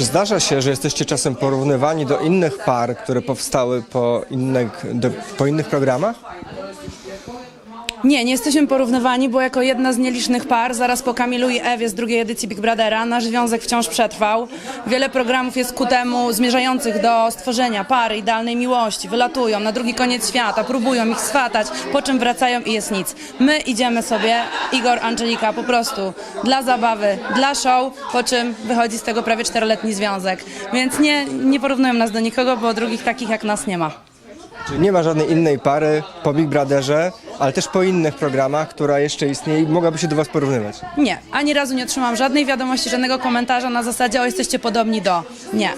Czy zdarza się, że jesteście czasem porównywani do innych par, które powstały po innych, do, po innych programach? Nie, nie jesteśmy porównywani, bo jako jedna z nielicznych par, zaraz po Kamilu i Ewie z drugiej edycji Big Brothera, nasz związek wciąż przetrwał. Wiele programów jest ku temu zmierzających do stworzenia pary idealnej miłości. Wylatują na drugi koniec świata, próbują ich swatać, po czym wracają i jest nic. My idziemy sobie, Igor, Angelika, po prostu dla zabawy, dla show, po czym wychodzi z tego prawie czteroletni związek. Więc nie, nie porównują nas do nikogo, bo drugich takich jak nas nie ma. Czyli nie ma żadnej innej pary po Big Brotherze, ale też po innych programach, która jeszcze istnieje i mogłaby się do Was porównywać. Nie, ani razu nie otrzymałam żadnej wiadomości, żadnego komentarza na zasadzie o jesteście podobni do. Nie.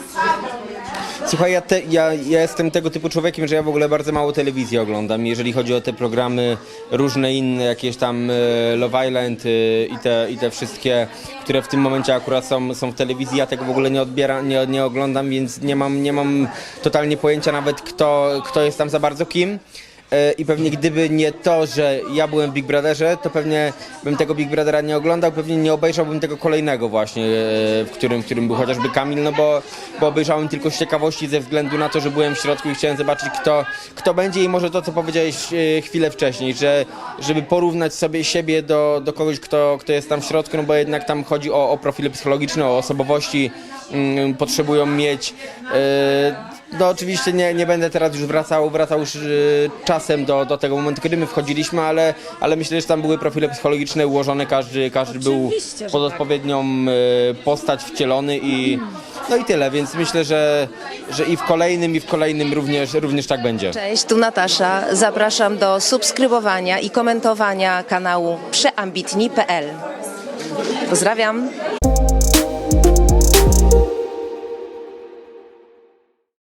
Słuchaj, ja, te, ja, ja jestem tego typu człowiekiem, że ja w ogóle bardzo mało telewizji oglądam. Jeżeli chodzi o te programy różne inne, jakieś tam e, Love Island e, i, te, i te wszystkie, które w tym momencie akurat są, są w telewizji, ja tego w ogóle nie odbieram, nie, nie oglądam, więc nie mam, nie mam totalnie pojęcia nawet kto, kto jest tam za bardzo kim. E, I pewnie gdyby nie to, że ja byłem w Big Brotherze, to pewnie bym tego Big Brothera nie oglądał, pewnie nie obejrzałbym tego kolejnego właśnie, e, w którym, w którym był chociażby Kamil, no bo, bo obejrzałem tylko z ciekawości ze względu na to, że byłem w środku i chciałem zobaczyć kto, kto będzie i może to, co powiedziałeś e, chwilę wcześniej, że żeby porównać sobie siebie do, do kogoś, kto, kto jest tam w środku, no bo jednak tam chodzi o, o profile psychologiczne, o osobowości, mm, potrzebują mieć. e, no oczywiście nie, nie będę teraz już wracał, wracał już y, czasem do, do tego momentu, kiedy my wchodziliśmy, ale, ale myślę, że tam były profile psychologiczne ułożone, każdy, każdy był Oczywiście, że pod tak. odpowiednią y, postać wcielony i no i tyle, więc myślę, że, że i w kolejnym, i w kolejnym również, również tak będzie. Cześć, tu Natasza. Zapraszam do subskrybowania i komentowania kanału przeambitni.pl. Pozdrawiam.